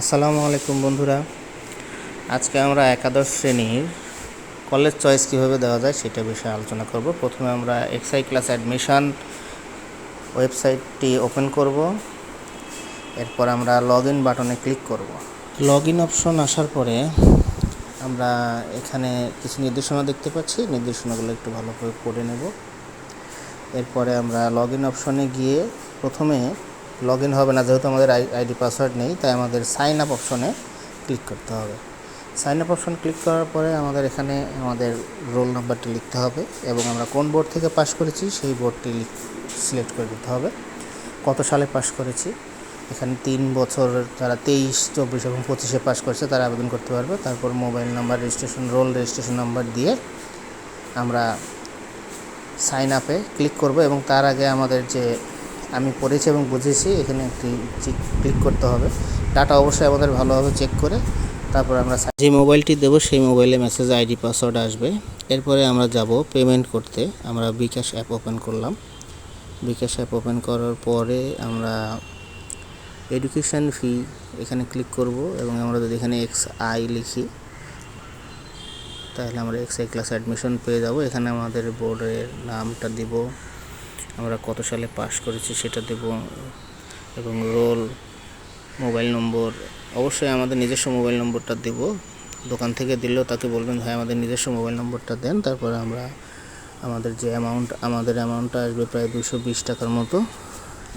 আসসালামু আলাইকুম বন্ধুরা। আজকে আমরা একাদশ শ্রেণির কলেজ চয়েস কীভাবে দেওয়া যায় সেটা বিষয়ে আলোচনা করব। প্রথমে আমরা এক্সআই ক্লাস অ্যাডমিশান ওয়েবসাইটটি ওপেন করব। এরপর আমরা লগ ইন বাটনে ক্লিক করব। লগ ইন অপশন আসার পরে আমরা এখানে কিছু নির্দেশনা দেখতে পাচ্ছি। নির্দেশনাগুলো একটু ভালো করে নেব। এরপরে আমরা লগ ইন অপশনে গিয়ে প্রথমে লগ ইন হবে না, যেহেতু আমাদের আইডি পাসওয়ার্ড নেই, তাই আমাদের সাইন আপ অপশনে ক্লিক করতে হবে। সাইন আপ অপশন ক্লিক করার পরে আমাদের এখানে আমাদের রোল নাম্বারটি লিখতে হবে এবং আমরা কোন বোর্ড থেকে পাস করেছি সেই বোর্ডটি সিলেক্ট করে দিতে হবে। কত সালে পাস করেছি? এখানে তিন বছর, যারা তেইশ, চব্বিশ এবং পঁচিশে পাস করেছে তারা আবেদন করতে পারবে। তারপর mobile number registration roll registration number দিয়ে আমরা সাইন আপে ক্লিক করব এবং তার আগে আমাদের যে আমি পড়েছি এবং বুঝেছি, এখানে একটি ক্লিক করতে হবে। ডাটা অবশ্যই আমাদের ভালোভাবে চেক করে তারপর আমরা যে মোবাইলটি দেবো, সেই মোবাইলে মেসেজ আইডি পাসওয়ার্ড আসবে। এরপরে আমরা যাব পেমেন্ট করতে। আমরা বিকাশ অ্যাপ ওপেন করলাম। বিকাশ অ্যাপ ওপেন করার পরে আমরা এডুকেশান ফি এখানে ক্লিক করব এবং আমরা যদি এখানে এক্স আই লিখি, তাহলে আমরা এক্স আই ক্লাস অ্যাডমিশন পেয়ে যাব। এখানে আমাদের বোর্ডের নামটা দিব। আমরা কত সালে পাস করেছি সেটা দেব, এবং রোল মোবাইল নম্বর অবশ্যই আমাদের নিজস্ব মোবাইল নম্বরটা দেব। দোকান থেকে দিলেও তাকে বলবেন, ভাই, আমাদের নিজস্ব মোবাইল নম্বরটা দেন। তারপরে আমরা, আমাদের যে অ্যামাউন্ট আমাদের অ্যামাউন্টটা আসবে প্রায় দুশো বিশ টাকার মতো।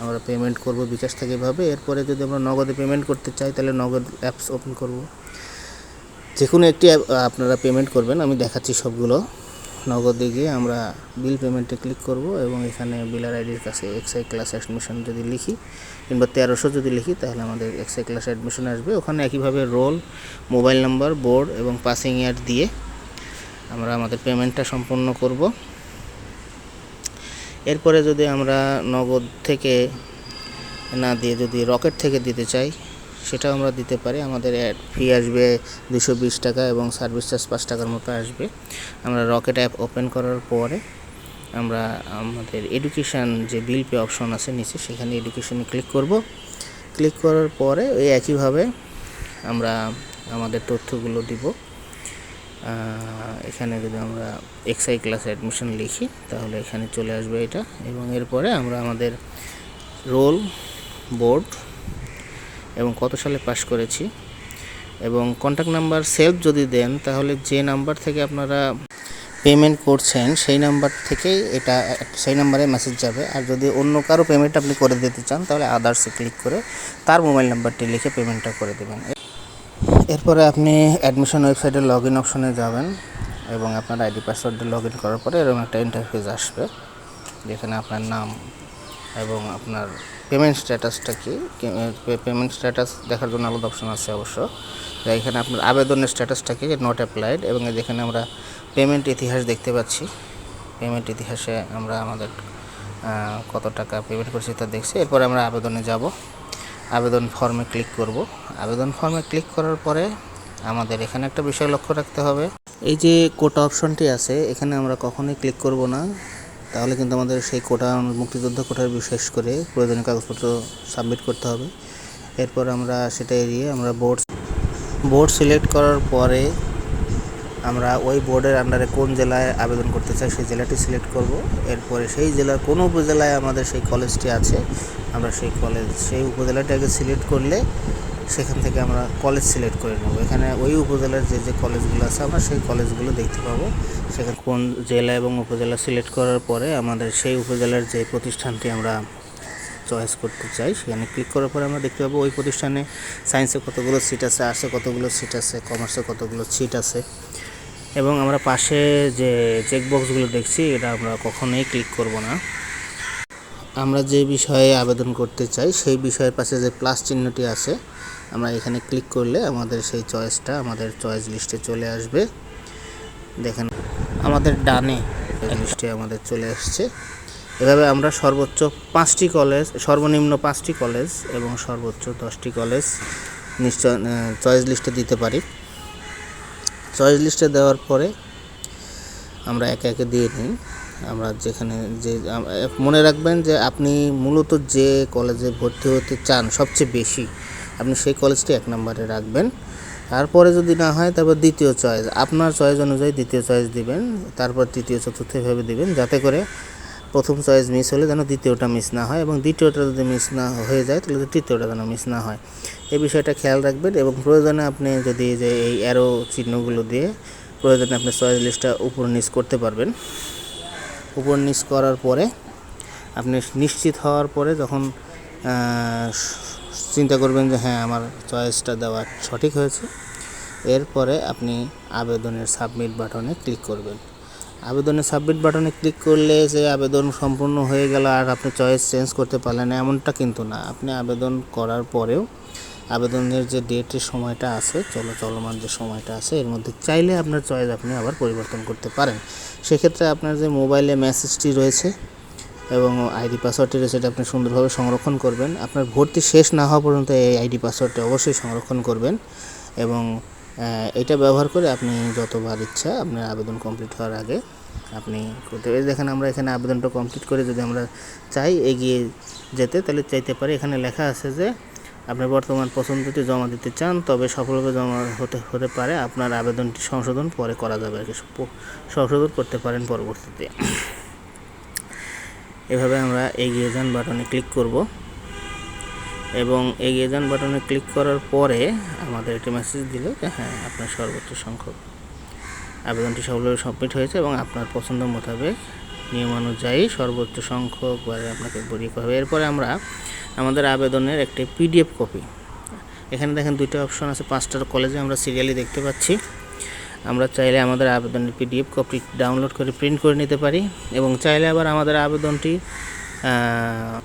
আমরা পেমেন্ট করব বিকাশ থেকে এরপরে যদি আমরা নগদে পেমেন্ট করতে চাই, তাহলে নগদ অ্যাপস ওপেন করব। যে কোনো একটি আপনারা পেমেন্ট করবেন। আমি দেখাচ্ছি সবগুলো। নগদে গিয়ে আমরা বিল পেমেন্টে ক্লিক করব এবং এখানে বিলার আইডির কাছে এক্সআই ক্লাস অ্যাডমিশন যদি লিখি কিংবা তেরোশো যদি লিখি, তাহলে আমাদের এক্সআই ক্লাস অ্যাডমিশন আসবে। ওখানে একইভাবে রোল, মোবাইল নাম্বার, বোর্ড এবং পাসিং ইয়ার দিয়ে আমরা আমাদের পেমেন্টটা সম্পন্ন করব। এরপরে যদি আমরা নগদ থেকে না দিয়ে যদি রকেট থেকে দিতে চাই সেটাও আমরা দিতে পারি। আমাদের অ্যাড ফি আসবে দুশো বিশ টাকা এবং সার্ভিস চার্জ পাঁচ টাকার মতো আসবে। আমরা রকেট অ্যাপ ওপেন করার পরে আমরা আমাদের এডুকেশান যে বিল পে অপশন আছে নিচে, সেখানে এডুকেশনে ক্লিক করব। ক্লিক করার পরে ওই একইভাবে আমরা আমাদের তথ্যগুলো দিব। এখানে যদি আমরা এক্সআই ক্লাস অ্যাডমিশন লিখি, তাহলে এখানে চলে আসবে এটা। এবং এরপরে আমরা আমাদের রোল বোর্ড এবং কত সালে পাস করেছি। এবং কন্ট্যাক্ট নাম্বার সেলফ যদি দেন, তাহলে যে নাম্বার থেকে আপনারা পেমেন্ট করছেন, সেই নাম্বার থেকেই এটা সেই নাম্বারে মেসেজ যাবে। আর যদি অন্য কারও পেমেন্ট আপনি করে দিতে চান, তাহলে আদার্সে ক্লিক করে তার মোবাইল নাম্বারটি লিখে পেমেন্টটা করে দেবেন। এরপরে আপনি অ্যাডমিশন ওয়েবসাইটে লগ ইন অপশনে যাবেন এবং আপনার আইডি পাসওয়ার্ড লগ ইন করার পরে এরকম একটা ইন্টারফেস আসবে, যেখানে আপনার নাম এবং আপনার পেমেন্ট স্ট্যাটাসটা কি? পেমেন্ট স্ট্যাটাস দেখার জন্য আলাদা অপশন আছে অবশ্য। এখানে আপনার আবেদনের স্ট্যাটাসটা কি? নট অ্যাপ্লাইড এবং যেখানে আমরা পেমেন্ট ইতিহাস দেখতে পাচ্ছি। পেমেন্ট ইতিহাসে আমরা আমাদের কত টাকা পেমেন্ট করছি তা দেখছি। এরপরে আমরা আবেদনে যাব। আবেদন ফর্মে ক্লিক করব। আবেদন ফর্মে ক্লিক করার পরে আমাদের এখানে একটা বিষয় লক্ষ্য রাখতে হবে। এই যে কোটা অপশনটি আছে, এখানে আমরা কখনোই ক্লিক করব না। তাহলে কিন্তু আমাদের সেই কোটা, মুক্তিযোদ্ধা কোটার বিশেষ করে প্রয়োজনীয় কাগজপত্র সাবমিট করতে হবে। এরপর আমরা সেটা এড়িয়ে আমরা বোর্ড বোর্ড সিলেক্ট করার পরে আমরা ওই বোর্ডের আন্ডারে কোন জেলায় আবেদন করতে চাই সেই জেলাটি সিলেক্ট করব। এরপরে সেই জেলার কোন উপজেলায় আমাদের সেই কলেজটি আছে, আমরা সেই কলেজ সেই উপজেলাটাকে সিলেক্ট করলে সেখান থেকে আমরা কলেজ সিলেক্ট করে নেব। এখানে ওই উপজেলার যে যে কলেজগুলো আছে, আমরা সেই কলেজগুলো দেখতে পাবো। সেখানে কোন জেলা এবং উপজেলা সিলেক্ট করার পরে আমাদের সেই উপজেলার যে প্রতিষ্ঠানটি আমরা চয়েস করতে চাই, সেখানে ক্লিক করার পরে আমরা দেখতে পাবো ওই প্রতিষ্ঠানে সায়েন্সে কতগুলো সিট আছে আর্টসে কতগুলো সিট আছে কমার্সে কতগুলো সিট আছে। এবং আমরা পাশে যে চেকবক্সগুলো দেখছি, এটা আমরা কখনোই ক্লিক করব না। আমরা যে বিষয়ে আবেদন করতে চাই, সেই বিষয়ের পাশে যে প্লাস চিহ্নটি আছে আমরা এখানে ক্লিক করলে আমাদের সেই চয়েসটা আমাদের চয়েস লিস্টে চলে আসবে। দেখেন, আমাদের ডানে লিস্টে আমাদের চলে আসছে। এভাবে আমরা সর্বোচ্চ পাঁচটি কলেজ সর্বনিম্ন পাঁচটি কলেজ এবং সর্বোচ্চ দশটি কলেজ নিশ্চয় চয়েস লিস্টে দিতে পারি। চয়েস লিস্টে দেওয়ার পরে আমরা একে একে দিয়ে নিই। আমরা যেখানে যে মনে রাখবেন যে আপনি মূলত যে কলেজে ভর্তি হতে চান সবচেয়ে বেশি আপনি সেই কলেজটি এক নম্বরে রাখবেন। তারপরে যদি না হয়, তারপর দ্বিতীয় চয়েস আপনার চয়েস অনুযায়ী দ্বিতীয় চয়েস দিবেন, তারপর তৃতীয়, চতুর্থ এভাবে দিবেন, যাতে করে প্রথম চয়েস মিস হলে যেন দ্বিতীয়টা মিস না হয় এবং দ্বিতীয়টা যদি মিস না হয়ে যায়, তাহলে তৃতীয়টা যেন মিস না হয়। এই বিষয়টা খেয়াল রাখবেন এবং প্রয়োজনে আপনি যদি যে এই অ্যারো চিহ্নগুলো দিয়ে প্রয়োজনে আপনি চয়েস লিস্টটা উপর নিচ করতে পারবেন। উপর নিচ করার পরে আপনি নিশ্চিত হওয়ার পরে যখন চিন্তা করবেন যে হ্যাঁ আমার চয়েসটা দেওয়া সঠিক হয়েছে। এরপরে আপনি আবেদনের সাবমিট বাটনে ক্লিক করবেন। আবেদনের সাবমিট বাটনে ক্লিক করলে যে আবেদন সম্পূর্ণ হয়ে গেল আর আপনি চয়েস চেঞ্জ করতে পারলেন এমনটা কিন্তু না। আপনি আবেদন করার পরেও আবেদনের যে ডেটের সময়টা আছে, চলো চলমান যে সময়টা আছে, এর মধ্যে চাইলে আপনার চয়েস আপনি আবার পরিবর্তন করতে পারেন। সেক্ষেত্রে আপনার যে মোবাইলে মেসেজটি রয়েছে এবং আইডি পাসওয়ার্ডটি সেটা আপনি সুন্দরভাবে সংরক্ষণ করবেন। আপনার ভর্তি শেষ না হওয়া পর্যন্ত এই আইডি পাসওয়ার্ডটি অবশ্যই সংরক্ষণ করবেন এবং এটা ব্যবহার করে আপনি যতবার ইচ্ছা আপনার আবেদন কমপ্লিট হওয়ার আগে আপনি করতে পারেন দেখেন আমরা এখানে আবেদনটা কমপ্লিট করে যদি আমরা চাই এগিয়ে যেতে, তাহলে চাইতে পারি। এখানে লেখা আছে যে আপনি বর্তমান পছন্দটি জমা দিতে চান, তবে সফলভাবে জমা হতে হতে পারে। আপনার আবেদনটি সংশোধন পরে করা যাবে আর কি সংশোধন করতে পারেন পরবর্তীতে। এভাবে আমরা এগিয়ে যান বাটনে ক্লিক করব। এবং এগিয়ে যান বাটনে ক্লিক করার পরে আমাদের একটি মেসেজ দিল যে হ্যাঁ আপনার সর্বোচ্চ সংখ্যক আবেদনটি সফলভাবে সাবমিট হয়েছে এবং আপনার পছন্দ মোতাবেক নিয়মানুযায়ী সর্বোচ্চ সংখ্যক বারে আপনাকে করা হবে। এরপরে আমরা আমাদের আবেদনের একটি পিডিএফ কপি এখানে দেখেন দুইটা অপশন আছে, পাঁচটার কলেজে আমরা সিরিয়ালি দেখতে পাচ্ছি। আমরা চাইলে আমাদের আবেদনের পিডিএফ কপি ডাউনলোড করে প্রিন্ট করে নিতে পারি এবং চাইলে আবার আমাদের আবেদনটি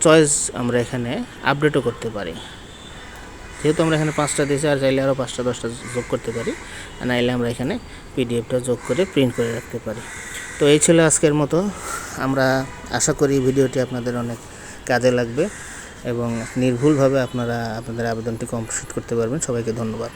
চয়েস আমরা এখানে আপডেটও করতে পারি। যেহেতু আমরা এখানে পাঁচটা দিয়েছি, আর চাইলে আরও পাঁচটা, দশটা যোগ করতে পারি নাইলে আমরা এখানে পিডিএফটা যোগ করে প্রিন্ট করে রাখতে পারি। তো এই ছিল আজকের মতো। আমরা আশা করি ভিডিওটি আপনাদের অনেক কাজে লাগবে এবং নির্ভুলভাবে আপনারা আপনাদের আবেদনটি কমপ্লিট করতে পারবেন। সবাইকে ধন্যবাদ।